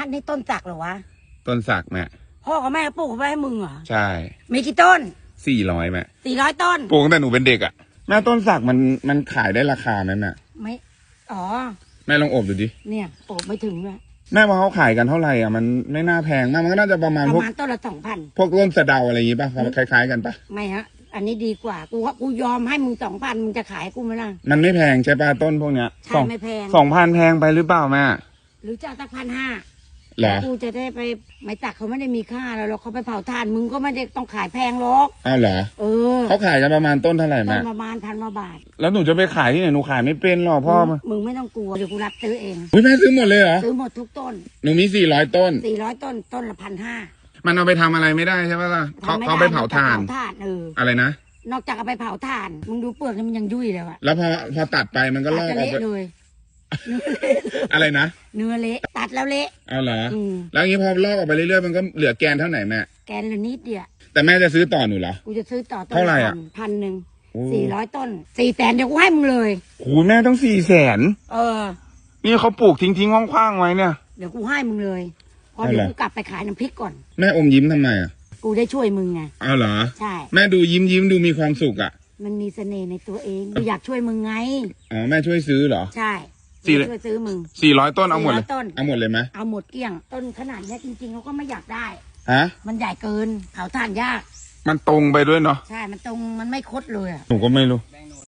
อันนี้ต้นจักรเหรอวะ ต้นสักแม่พ่อกับแม่ปลูกไว้ให้มึงเหรอ ใช่มีกี่ต้นสี่ร้อยแม่สี่ร้อยต้น ปลูกตั้งแต่หนูเป็นเด็กอะแม่ต้นสักมันมันขายได้ราคาไหมแม่ไม่ อ๋อ แม่ลองอบดูดิเนี่ยโอบไม่ถึงเลยแม่ว่าเขาขายกันเท่าไหร่อะมันไม่น่าแพงมากมันก็น่าจะประมาณปพวระกมาณต้นละสองพัน พวกต้นสะเดาอะไรอย่างงี้ป่ะคล้าย ๆ กันป่ะไม่ฮะ อันนี้ดีกว่า กูว่ากูยอมให้มึงสองพันมึงจะขายกูไหมล่ะ มันไม่แพงใช่ป่ะต้นพวกเนี้ยใช่สองไม่แพง สองพันแพงไปหรือเปล่าแม่ หรือจะเอาสักพันห้า เหรอกูจะได้ไปไม้ตักเขาไม่ได้มีค่าแล้วหรอกเขาไปเผาถ่านมึงก็ไม่ได้ต้องขายแพงหรอกอ้าวเหรอเออเขาขายกันประมาณต้นเท่าไหร่ต้แม่นประมาณพันมาบาทแล้วหนูจะไปขายที่ไหนหนูขายไม่เป็นหรอกพ่อมึงมึงไม่ต้องกลัวเดี๋ยวกูรับซื้อเองอุ้ยแม่ซื้อหมดเลยเหรอซื้อหมดทุกต้นหนูมีสี่ร้อยต้น สี่ร้อยต้นต้นละพันห้ามันเอาไปทำอะไรไม่ได้ใช่ป่ะล่ะเขาเขาไปเผาถ่าน เผาถ่านเอออะไรนะ นอกจากเอาไปเผาถ่าน มึงดูเปลือกนี่มันยังยุ่ยเลยว่ะแล้วพอพอตัดไปมันก็ลอกตัดอจะอกไป เละเลย อะไรนะเนื้อเละตัดแล้วเละเอาเหรออืมแล้วอย่างนี้พอลอกออกไปเรื่อยๆมันก็เหลือแกนเท่าไหร่แม่แกนละนิดเดียวแต่แม่จะซื้อต่อหนูเหรอ กูจะซื้อต่อต้นเท่าไหร่อะ พันพันหนึ่งโอ้สี่ร้อยต้นสี่แสนเดี๋ยวกูให้มึงเลย โหแม่ต้องสี่แสนเออ นี่เขาปลูกทิ้งทิ้งๆคว้างๆไว้เนี่ย เดี๋ยวกูให้มึงเลยเพราะเอาเดี๋ยวเหรอกูกลับไปขายน้ำพริกก่อน แม่อมยิ้มทำไมอะกูได้ช่วยมึงไงเอาเหรอ ใช่ แม่ดูยิ้มยิ้มดูมีความสุขอะมันมีเสน่ห์ในตัวเองกูอยากช่วยมึงไง อ๋อแม่ช่วยซื้อเหรอ ใช่ สี่ช่วยซื้อมึง สี่ร้อยต้นเอาหมดเลย400ต้น เอาหมดเลยไหมเอาหมดเกลี้ยง ต้นขนาดเนี้ยจริงๆเขาก็ไม่อยากได้ ฮะ มันใหญ่เกินเผาถ่านยาก มันตรงไปด้วยเนาะใช่ มันตรงมันไม่คดเลยอะ หนูก็ไม่รู้